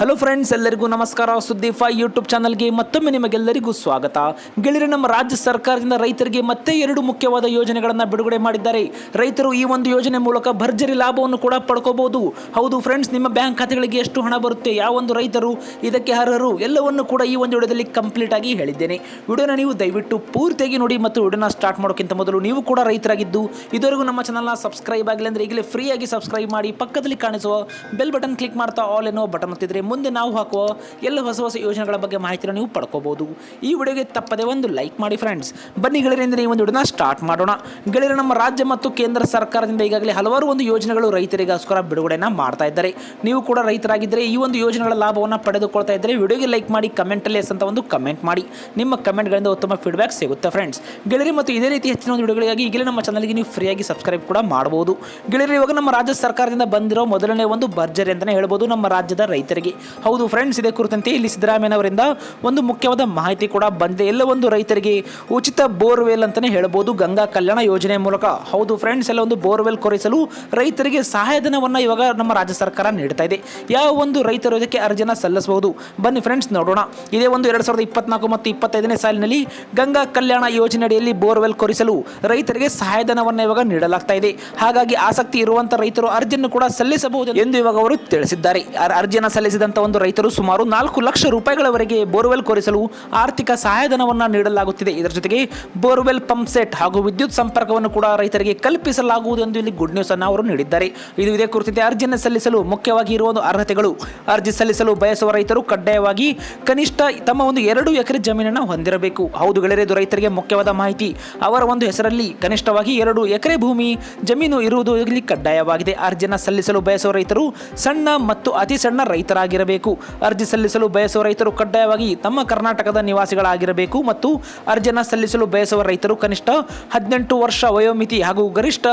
Hello friends ಎಲ್ಲರಿಗೂ ನಮಸ್ಕಾರ. ಸುದ್ದಿ ಫೈ ಯೂಟ್ಯೂಬ್ ಚಾನಲ್ಗೆ ಮತ್ತೊಮ್ಮೆ ನಿಮಗೆಲ್ಲರಿಗೂ ಸ್ವಾಗತ. ಗೆಳೆಯರೆ, ನಮ್ಮ ರಾಜ್ಯ ಸರ್ಕಾರದಿಂದ ರೈತರಿಗೆ ಮತ್ತೆ ಎರಡು ಮುಖ್ಯವಾದ ಯೋಜನೆಗಳನ್ನು ಬಿಡುಗಡೆ ಮಾಡಿದ್ದಾರೆ. ರೈತರು ಈ ಒಂದು ಯೋಜನೆ ಮೂಲಕ ಭರ್ಜರಿ ಲಾಭವನ್ನು ಕೂಡ ಪಡ್ಕೋಬಹುದು. ಹೌದು ಫ್ರೆಂಡ್ಸ್ ನಿಮ್ಮ ಬ್ಯಾಂಕ್ ಖಾತೆಗಳಿಗೆ ಎಷ್ಟು ಹಣ ಬರುತ್ತೆ? ಯಾವ ಒಂದು ರೈತರು ಇದಕ್ಕೆ ಅರ್ಹರು? ಎಲ್ಲವನ್ನು ಕೂಡ ಈ ಒಂದು ವಿಡಿಯೋದಲ್ಲಿ ಕಂಪ್ಲೀಟ್ ಆಗಿ ಹೇಳಿದ್ದೇನೆ. ವಿಡಿಯೋನ ನೀವು ದಯವಿಟ್ಟು ಪೂರ್ತಿಯಾಗಿ ನೋಡಿ ಮತ್ತು ವಿಡಿಯೋನ ಸ್ಟಾರ್ಟ್ ಮಾಡೋಕ್ಕಿಂತ ಮೊದಲು ನೀವು ಕೂಡ ರೈತರಾಗಿದ್ದು, ಇದುವರೆಗೂ ನಮ್ಮ ಚಾನಲ್ನ ಸಬ್ಸ್ಕ್ರೈಬ್ ಆಗಿಲ್ಲ ಅಂದರೆ ಈಗಲೇ ಫ್ರೀಯಾಗಿ ಸಬ್ಸ್ಕ್ರೈಬ್ ಮಾಡಿ, ಪಕ್ಕದಲ್ಲಿ ಕಾಣಿಸುವ ಬೆಲ್ ಬಟನ್ ಕ್ಲಿಕ್ ಮಾಡ್ತಾ ಆಲ್ ಎನ್ನುವ ಬಟನ್ ಒತ್ತಿದ್ರೆ ಮುಂದೆ ನಾವು ಹಾಕುವ ಎಲ್ಲ ಹೊಸ ಹೊಸ ಯೋಜನೆಗಳ ಬಗ್ಗೆ ಮಾಹಿತಿಯನ್ನು ನೀವು ಪಡ್ಕೋಬೋದು. ಈ ವಿಡಿಯೋಗೆ ತಪ್ಪದೆ ಒಂದು ಲೈಕ್ ಮಾಡಿ ಫ್ರೆಂಡ್ಸ್ ಬನ್ನಿ ಗೆಳೆಯರಿಂದ ಈ ಒಂದು ವಿಡಿಯೋನ ಸ್ಟಾರ್ಟ್ ಮಾಡೋಣ. ಗೆಳೆಯರು, ನಮ್ಮ ರಾಜ್ಯ ಮತ್ತು ಕೇಂದ್ರ ಸರ್ಕಾರದಿಂದ ಈಗಾಗಲೇ ಹಲವಾರು ಒಂದು ಯೋಜನೆಗಳು ರೈತರಿಗೋಸ್ಕರ ಬಿಡುಗಡೆಯನ್ನು ಮಾಡ್ತಾ ಇದ್ದಾರೆ. ನೀವು ಕೂಡ ರೈತರಾಗಿದ್ದರೆ ಈ ಒಂದು ಯೋಜನೆಗಳ ಲಾಭವನ್ನು ಪಡೆದುಕೊಳ್ತಾ ಇದ್ದರೆ ವಿಡಿಯೋಗೆ ಲೈಕ್ ಮಾಡಿ ಕಮೆಂಟಲ್ಲಿ ಎಸ್ ಅಂತ ಒಂದು ಕಮೆಂಟ್ ಮಾಡಿ. ನಿಮ್ಮ ಕಮೆಂಟ್ಗಳಿಂದ ಉತ್ತಮ ಫೀಡ್ಬ್ಯಾಕ್ ಸಿಗುತ್ತೆ ಫ್ರೆಂಡ್ಸ್ ಗೆಳೆಯರಿ, ಮತ್ತು ಇದೇ ರೀತಿ ಹೆಚ್ಚಿನ ಒಂದು ವಿಡಿಯೋಗಳಿಗಾಗಿ ಈಗಲೇ ನಮ್ಮ ಚಾನಲ್ಗೆ ನೀವು ಫ್ರೀಯಾಗಿ ಸಬ್ಸ್ಕ್ರೈಬ್ ಕೂಡ ಮಾಡಬಹುದು ಗೆಳೆಯರಿ, ಇವಾಗ ನಮ್ಮ ರಾಜ್ಯ ಸರ್ಕಾರದಿಂದ ಬಂದಿರೋ ಮೊದಲನೇ ಒಂದು ಭರ್ಜರಿ ಅಂತಲೇ ಹೇಳ್ಬೋದು. ನಮ್ಮ ರಾಜ್ಯದ ರೈತರಿಗೆ. ಹೌದು ಫ್ರೆಂಡ್ಸ್ ಇದೇ ಕುರಿತಂತೆ ಇಲ್ಲಿ ಸಿದ್ದರಾಮಯ್ಯನವರಿಂದ ಒಂದು ಮುಖ್ಯವಾದ ಮಾಹಿತಿ ಕೂಡ ಬಂದಿದೆ. ಎಲ್ಲ ಒಂದು ರೈತರಿಗೆ ಉಚಿತ ಬೋರ್ವೆಲ್ ಅಂತಲೇ ಹೇಳ್ಬೋದು. ಗಂಗಾ ಕಲ್ಯಾಣ ಯೋಜನೆ ಮೂಲಕ. ಹೌದು ಫ್ರೆಂಡ್ಸ್ ಎಲ್ಲ ಒಂದು ಬೋರ್ವೆಲ್ ಕೊರಿಸಲು ರೈತರಿಗೆ ಸಹಾಯಧನವನ್ನು ಇವಾಗ ನಮ್ಮ ರಾಜ್ಯ ಸರ್ಕಾರ ನೀಡ್ತಾ ಇದೆ. ಯಾವ ಒಂದು ರೈತರು ಇದಕ್ಕೆ ಅರ್ಜಿನ ಸಲ್ಲಿಸಬಹುದು? ಬನ್ನಿ ಫ್ರೆಂಡ್ಸ್ ನೋಡೋಣ. ಇದೇ ಒಂದು ಎರಡು ಸಾವಿರದ ಇಪ್ಪತ್ನಾಲ್ಕು ಮತ್ತು ಇಪ್ಪತ್ತೈದನೇ ಸಾಲಿನಲ್ಲಿ ಗಂಗಾ ಕಲ್ಯಾಣ ಯೋಜನೆ ಅಡಿಯಲ್ಲಿ ಬೋರ್ವೆಲ್ ಕೊರಿಸಲು ರೈತರಿಗೆ ಸಹಾಯಧನವನ್ನು ಇವಾಗ ನೀಡಲಾಗ್ತಾ ಇದೆ. ಹಾಗಾಗಿ ಆಸಕ್ತಿ ಇರುವಂತಹ ರೈತರು ಅರ್ಜಿಯನ್ನು ಕೂಡ ಸಲ್ಲಿಸಬಹುದು ಎಂದು ಇವಾಗ ಅವರು ತಿಳಿಸಿದ್ದಾರೆ. ಅರ್ಜಿಯನ್ನು ಅರ್ಜಿಯನ್ನು ಸಲ್ಲಿಸಿದಂತ ಒಂದು ರೈತರು ಸುಮಾರು ನಾಲ್ಕು ಲಕ್ಷ ರೂಪಾಯಿಗಳವರೆಗೆ ಬೋರ್ವೆಲ್ ಕೊರೆಸಲು ಆರ್ಥಿಕ ಸಹಾಯಧನವನ್ನು ನೀಡಲಾಗುತ್ತಿದೆ. ಇದರ ಜೊತೆಗೆ ಬೋರ್ವೆಲ್ ಪಂಪ್ ಸೆಟ್ ಹಾಗೂ ವಿದ್ಯುತ್ ಸಂಪರ್ಕವನ್ನು ಕೂಡ ರೈತರಿಗೆ ಕಲ್ಪಿಸಲಾಗುವುದು ಎಂದು ಇಲ್ಲಿ ಗುಡ್ ನ್ಯೂಸ್ ಅನ್ನು ಅವರು ನೀಡಿದ್ದಾರೆ. ಇದು ಇದೇ ಕುರಿತಂತೆ ಅರ್ಜಿಯನ್ನು ಸಲ್ಲಿಸಲು ಮುಖ್ಯವಾಗಿ ಇರುವ ಒಂದು ಅರ್ಹತೆಗಳು. ಅರ್ಜಿ ಸಲ್ಲಿಸಲು ಬಯಸುವ ರೈತರು ಕಡ್ಡಾಯವಾಗಿ ಕನಿಷ್ಠ ತಮ್ಮ ಒಂದು ಎರಡು ಎಕರೆ ಜಮೀನನ್ನು ಹೊಂದಿರಬೇಕು. ಹೌದು ಗೆಳೆಯರೇ ರೈತರಿಗೆ ಮುಖ್ಯವಾದ ಮಾಹಿತಿ. ಅವರ ಒಂದು ಹೆಸರಲ್ಲಿ ಕನಿಷ್ಠವಾಗಿ ಎರಡು ಎಕರೆ ಭೂಮಿ, ಜಮೀನು ಇರುವುದು ಇಲ್ಲಿ ಕಡ್ಡಾಯವಾಗಿದೆ. ಅರ್ಜಿಯನ್ನು ಸಲ್ಲಿಸಲು ಬಯಸುವ ರೈತರು ಸಣ್ಣ ಮತ್ತು ಅತಿ ಸಣ್ಣ ರೈತರಾಗಿರಬೇಕು ಅರ್ಜಿ ಸಲ್ಲಿಸಲು ಬಯಸುವ ರೈತರು ಕಡ್ಡಾಯವಾಗಿ ತಮ್ಮ ಕರ್ನಾಟಕದ ನಿವಾಸಿಗಳಾಗಿರಬೇಕು ಮತ್ತು ಅರ್ಜಿಯನ್ನು ಸಲ್ಲಿಸಲು ಬಯಸುವ ರೈತರು ಕನಿಷ್ಠ ಹದಿನೆಂಟು ವರ್ಷ ವಯೋಮಿತಿ ಹಾಗೂ ಗರಿಷ್ಠ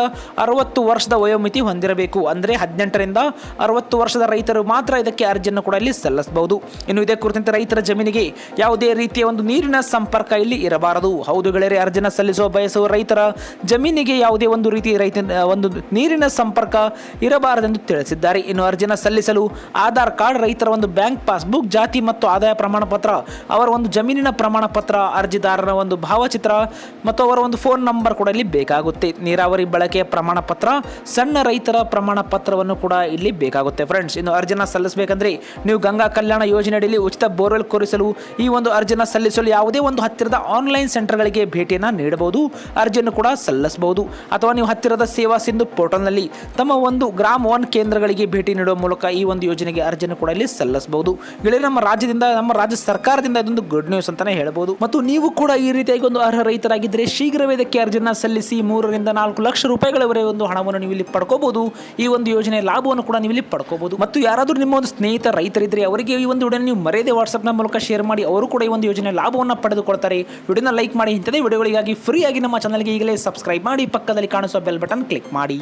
ಅರವತ್ತು ವರ್ಷದ ವಯೋಮಿತಿ ಹೊಂದಿರಬೇಕು. ಅಂದರೆ ಹದಿನೆಂಟರಿಂದ ಅರವತ್ತು ವರ್ಷದ ರೈತರು ಮಾತ್ರ ಇದಕ್ಕೆ ಅರ್ಜಿಯನ್ನು ಕೂಡ ಇಲ್ಲಿ ಸಲ್ಲಿಸಬಹುದು. ಇನ್ನು ಇದೇ ಕುರಿತಂತೆ ರೈತರ ಜಮೀನಿಗೆ ಯಾವುದೇ ರೀತಿಯ ಒಂದು ನೀರಿನ ಸಂಪರ್ಕ ಇಲ್ಲಿ ಇರಬಾರದು. ಹೌದು ಗೆಳೆಯರೆ ಅರ್ಜಿನ ಸಲ್ಲಿಸುವ ಬಯಸುವ ರೈತರ ಜಮೀನಿಗೆ ಯಾವುದೇ ಒಂದು ರೀತಿ ರೈತ ಒಂದು ನೀರಿನ ಸಂಪರ್ಕ ಇರಬಾರದೆಂದು ತಿಳಿಸಿದ್ದಾರೆ. ಇನ್ನು ಅರ್ಜಿನ ಸಲ್ಲಿಸಲು ಆಧಾರ್ ಕಾರ್ಡ್ ರೈತರ ಒಂದು ಬ್ಯಾಂಕ್ ಪಾಸ್ಬುಕ್, ಜಾತಿ ಮತ್ತು ಆದಾಯ ಪ್ರಮಾಣ ಪತ್ರ ಅವರ ಒಂದು ಜಮೀನಿನ ಪ್ರಮಾಣ ಪತ್ರ ಅರ್ಜಿದಾರರ ಒಂದು ಭಾವಚಿತ್ರ ಮತ್ತು ಅವರ ಒಂದು ಫೋನ್ ನಂಬರ್ ಕೂಡ ಇಲ್ಲಿ ಬೇಕಾಗುತ್ತೆ. ನೀರಾವರಿ ಬಳಕೆಯ ಪ್ರಮಾಣ ಪತ್ರ ಸಣ್ಣ ರೈತರ ಪ್ರಮಾಣ ಪತ್ರವನ್ನು ಕೂಡ ಇಲ್ಲಿ ಬೇಕಾಗುತ್ತೆ ಫ್ರೆಂಡ್ಸ್ ಇನ್ನು ಅರ್ಜಿನ ಸಲ್ಲಿಸಬೇಕಂದ್ರೆ ನೀವು ಗಂಗಾ ಕಲ್ಯಾಣ ಯೋಜನೆಯಲ್ಲಿ ಉಚಿತ ಬೋರ್ವೆಲ್ ಕೊರಿಸಲು ಈ ಒಂದು ಅರ್ಜಿನ ಸಲ್ಲಿಸಲು ಯಾವುದೇ ಒಂದು ಹತ್ತಿರದ ಆನ್ಲೈನ್ ಸೆಂಟರ್ಗಳಿಗೆ ಭೇಟಿಯನ್ನು ನೀಡಬಹುದು. ಅರ್ಜಿಯನ್ನು ಕೂಡ ಸಲ್ಲಿಸಬಹುದು. ಅಥವಾ ನೀವು ಹತ್ತಿರದ ಸೇವಾ ಸಿಂಧು ಪೋರ್ಟಲ್ನಲ್ಲಿ ತಮ್ಮ ಒಂದು ಗ್ರಾಮ ಒನ್ ಕೇಂದ್ರಗಳಿಗೆ ಭೇಟಿ ನೀಡುವ ಮೂಲಕ ಈ ಒಂದು ಯೋಜನೆಗೆ ಅರ್ಜಿಯನ್ನು ಕೂಡ ಇಲ್ಲಿ ಸಲ್ಲಿಸಬಹುದು. ಗೆಳೆಯ ನಮ್ಮ ರಾಜ್ಯದಿಂದ, ನಮ್ಮ ರಾಜ್ಯ ಸರ್ಕಾರದಿಂದ ಇದೊಂದು ಗುಡ್ ನ್ಯೂಸ್ ಅಂತಾನೆ ಹೇಳ್ಬೋದು. ಮತ್ತು ನೀವು ಕೂಡ ಈ ರೀತಿಯಾಗಿ ಒಂದು ಅರ್ಹ ರೈತರಾಗಿದ್ದರೆ ಶೀಘ್ರವೇ ಇದಕ್ಕೆ ಅರ್ಜಿನ ಸಲ್ಲಿಸಿ ಮೂರರಿಂದ ನಾಲ್ಕು ಲಕ್ಷ ರೂಪಾಯಿಗಳವರೆಗೆ ಒಂದು ಹಣವನ್ನು ನೀವು ಇಲ್ಲಿ ಪಡ್ಕೋಬಹುದು. ಈ ಒಂದು ಯೋಜನೆ ಲಾಭವನ್ನು ಕೂಡ ನೀವು ಇಲ್ಲಿ ಪಡ್ಕೋಬಹುದು. ಮತ್ತು ಯಾರಾದರೂ ನಿಮ್ಮ ಒಂದು ಸ್ನೇಹಿತ ರೈತರಿದ್ದರೆ ಅವರಿಗೆ ಈ ಒಂದು ವಿಡಿಯೋ ನೀವು ಮರೆಯದೆ ವಾಟ್ಸ್ಆಪ್ನ ಮೂಲಕ ಶೇರ್ ಮಾಡಿ, ಅವರು ಕೂಡ ಈ ಒಂದು ಯೋಜನೆ ಲಾಭವನ್ನು ಪಡೆದುಕೊಳ್ತಾರೆ. ವಿಡಿಯೋನ ಲೈಕ್ ಮಾಡಿ, ಇಂಥದೇ ವಿಡಿಯೋಗಳಿಗಾಗಿ ಫ್ರೀಯಾಗಿ ನಮ್ಮ ಚಾನಲ್ಗೆ ಈಗಲೇ ಸಬ್ಸ್ಕ್ರೈಬ್ ಮಾಡಿ, ಪಕ್ಕದಲ್ಲಿ ಕಾಣಿಸುವ ಬೆಲ್ ಬಟನ್ ಕ್ಲಿಕ್ ಮಾಡಿ.